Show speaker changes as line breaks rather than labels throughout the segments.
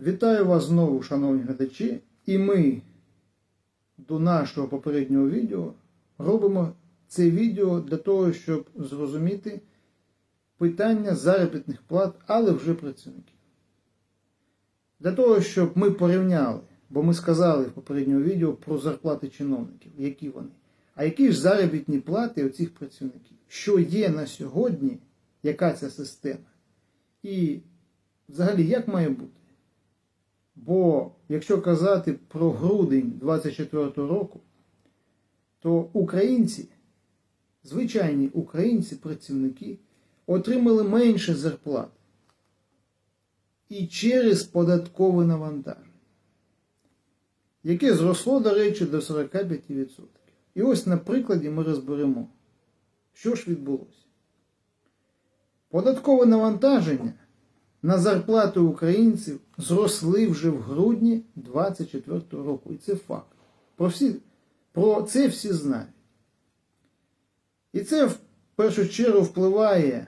Вітаю вас знову, шановні глядачі, і ми до нашого попереднього відео робимо це відео для того, щоб зрозуміти питання заробітних плат, але вже працівників. Для того, щоб ми порівняли, бо ми сказали в попередньому відео про зарплати чиновників, які вони. А які ж заробітні плати у цих працівників? Що є на сьогодні, яка ця система? І взагалі як має бути? Бо якщо казати про грудень 24 року, то українці, звичайні українці, працівники, отримали менше зарплат. І через податкове навантаження, яке зросло, до речі, до 45%. І ось на прикладі ми розберемо, що ж відбулося. Податкове навантаження на зарплати українців зросли вже в грудні 2024 року. І це факт. Про, всі, про це всі знають. І це в першу чергу впливає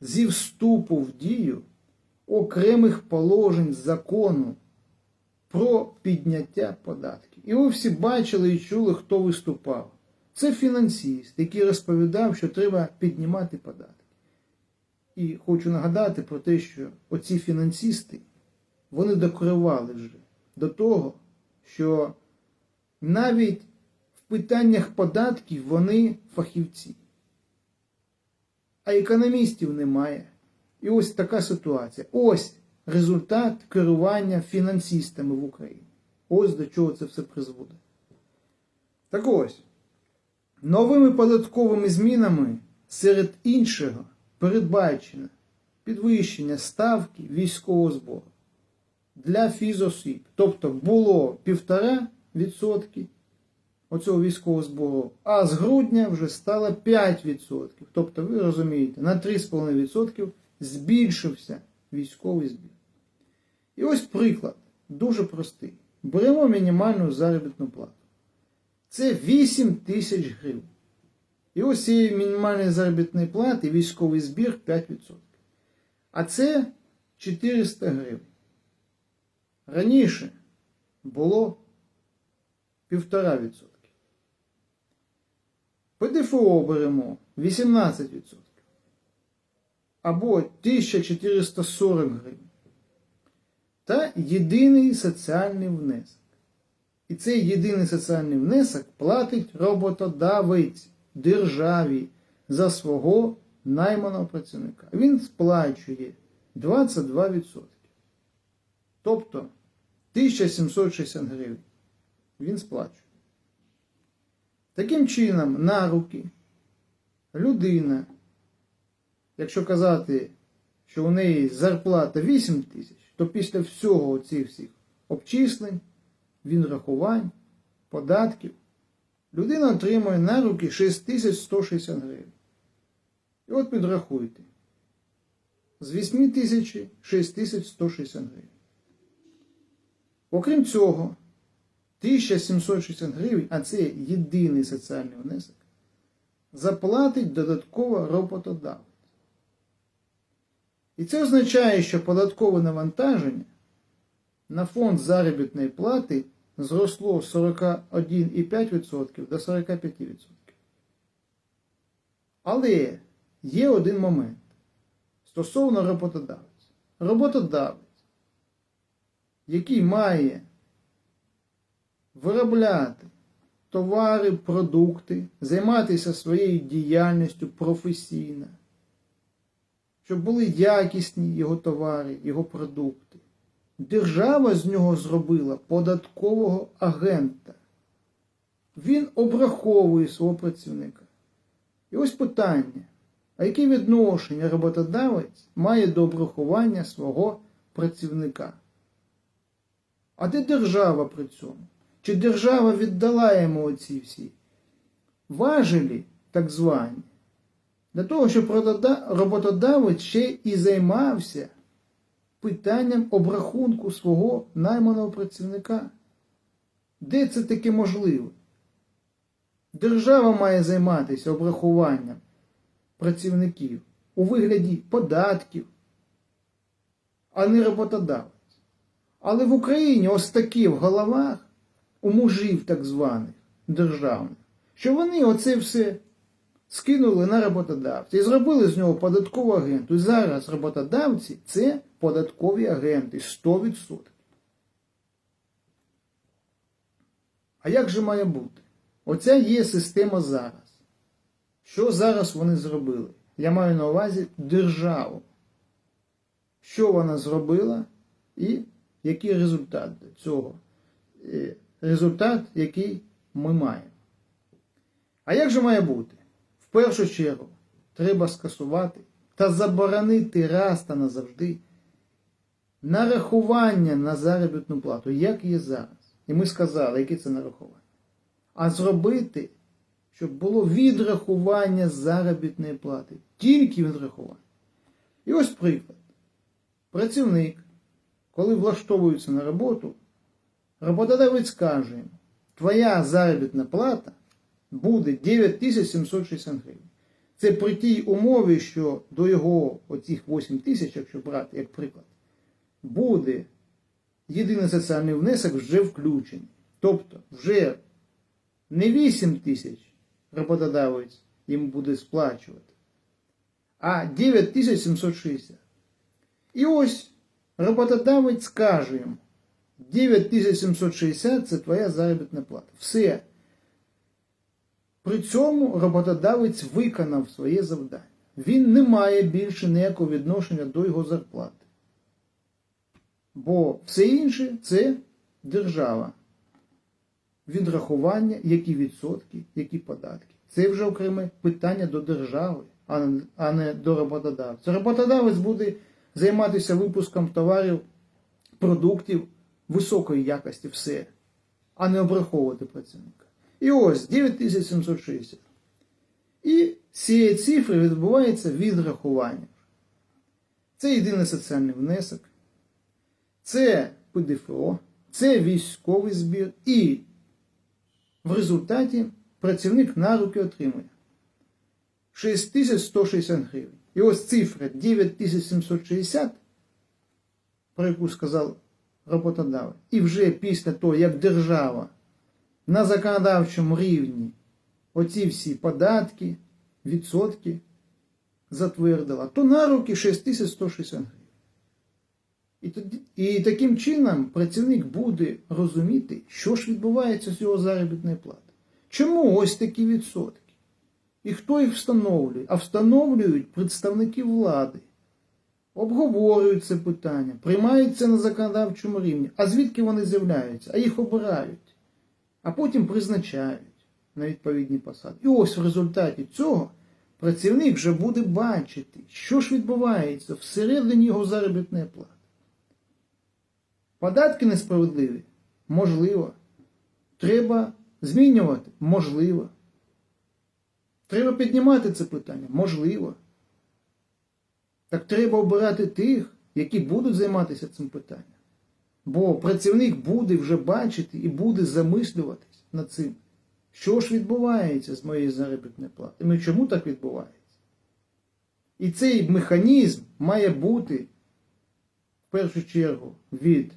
зі вступу в дію окремих положень закону про підняття податків. І ви всі бачили і чули, хто виступав. Це фінансист, який розповідав, що треба піднімати податки. І хочу нагадати про те, що оці фінансисти, вони докривали вже до того, що навіть в питаннях податків вони фахівці. А економістів немає. І ось така ситуація. Ось результат керування фінансистами в Україні. Ось до чого це все призводить. Так ось, новими податковими змінами серед іншого передбачено підвищення ставки військового збору для фізосіб. Тобто було 1,5% оцього військового збору, а з грудня вже стало 5%. Тобто, ви розумієте, на 3,5% збільшився військовий збір. І ось приклад, дуже простий. Беремо мінімальну заробітну плату. Це 8 тисяч гривень. І ось цієї мінімальної заробітної плати військовий збір 5%. А це 400 гривень. Раніше було 1,5%. ПДФО беремо 18%. Або 1440 гривень. Та єдиний соціальний внесок. І цей єдиний соціальний внесок платить роботодавець державі за свого найманого працівника. Він сплачує 22%. Тобто 1760 гривень. Він сплачує. Таким чином, на руки людина, якщо казати, що у неї зарплата 8 тисяч, то після всього цих всіх обчислень, він рахувань, податків, людина отримує на руки 6160 гривень. І от підрахуйте. З 8 тисяч 6160 гривень. Окрім цього, 1760 гривень, а це єдиний соціальний внесок, заплатить додатково роботодавець. І це означає, що податкове навантаження на фонд заробітної плати зросло з 41,5% до 45%. Але є один момент стосовно роботодавця. Роботодавець, який має виробляти товари, продукти, займатися своєю діяльністю професійно, щоб були якісні його товари, його продукти. Держава з нього зробила податкового агента. Він обраховує свого працівника. І ось питання: а яке відношення роботодавець має до обрахування свого працівника? А де держава при цьому? Чи держава віддала йому оці всі важелі, так звані, для того, щоб роботодавець ще і займався питанням обрахунку свого найманого працівника? Де це таке можливо? Держава має займатися обрахуванням працівників у вигляді податків, а не роботодавець. Але в Україні ось такі в головах у мужів так званих державних, що вони оце все скинули на роботодавця і зробили з нього податкову агенту. І зараз роботодавці це податкові агенти 100%. А як же має бути? Оця є система зараз. Що зараз вони зробили? Я маю на увазі державу. Що вона зробила і який результат цього? Е, Результат, який ми маємо. А як же має бути? В першу чергу треба скасувати та заборонити раз та назавжди нарахування на заробітну плату, як є зараз. І ми сказали, яке це нарахування. А зробити, щоб було відрахування заробітної плати. Тільки відрахування. І ось приклад. Працівник, коли влаштовується на роботу, роботодавець каже, твоя заробітна плата буде 9760 гривень. Це при тій умові, що до його оцих 8 тисяч, якщо брати як приклад, буде єдиний соціальний внесок вже включений. Тобто вже не 8 тисяч роботодавець йому буде сплачувати, а 9760. І ось роботодавець скаже йому, 9760 це твоя заробітна плата. Все. При цьому роботодавець виконав своє завдання. Він не має більше ніякого відношення до його зарплати. Бо все інше це держава. Відрахування, які відсотки, які податки. Це вже окреме питання до держави, а не, до роботодавця. Роботодавець буде займатися випуском товарів, продуктів високої якості, все, а не обраховувати працівника. І ось 9760. І з цієї цифри відбувається відрахування. Це єдиний соціальний внесок, це ПДФО, це військовий збір, і в результаті працівник на руки отримує 6160 гривень. І ось цифра 9760, про яку сказав роботодавець, і вже після того, як держава на законодавчому рівні оці всі податки, відсотки затвердила, то на руки 6160 гривень. І, і таким чином працівник буде розуміти, що ж відбувається з його заробітної плати. Чому ось такі відсотки? І хто їх встановлює? А встановлюють представники влади. Обговорюють це питання, приймаються на законодавчому рівні. А звідки вони з'являються? А їх обирають а потім призначають на відповідні посади. І ось в результаті цього працівник вже буде бачити, що ж відбувається всередині його заробітної плати. Податки несправедливі? Можливо. Треба змінювати? Можливо. Треба піднімати це питання? Можливо. Так треба обирати тих, які будуть займатися цим питанням. Бо працівник буде вже бачити і буде замислюватись над цим, що ж відбувається з моєю заробітною платою. І чому так відбувається? І цей механізм має бути в першу чергу від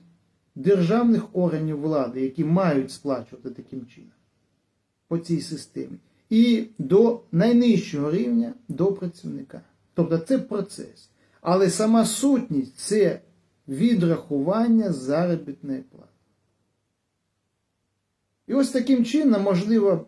державних органів влади, які мають сплачувати таким чином по цій системі, і до найнижчого рівня до працівника. Тобто це процес. Але сама сутність це відрахування заробітної плати. І ось таким чином, можливо,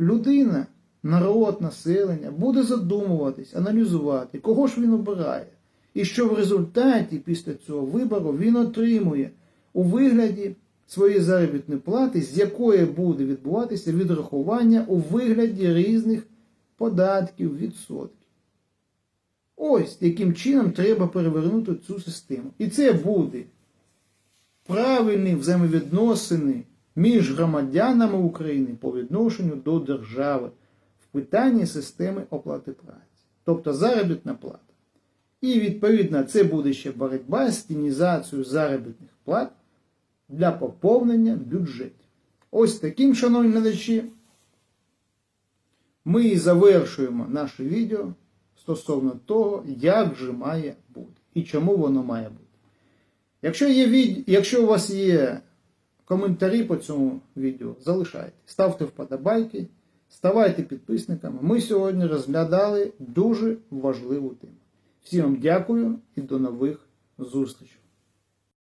людина, народ, населення буде задумуватись, аналізувати, кого ж він обирає. І що в результаті після цього вибору він отримує у вигляді своєї заробітної плати, з якої буде відбуватися відрахування у вигляді різних податків, відсотків. Ось яким чином треба перевернути цю систему. І це буде правильні взаємовідносини між громадянами України по відношенню до держави в питанні системи оплати праці. Тобто заробітна плата. І відповідно це буде ще боротьба з тінізацією заробітних плат для поповнення бюджетів. Ось таким, шановні глядачі, ми і завершуємо наше відео стосовно того, як же має бути і чому воно має бути. Якщо, є від... Якщо у вас є коментарі по цьому відео, залишайте. Ставте вподобайки, ставайте підписниками. Ми сьогодні розглядали дуже важливу тему. Всім вам дякую і до нових зустрічей.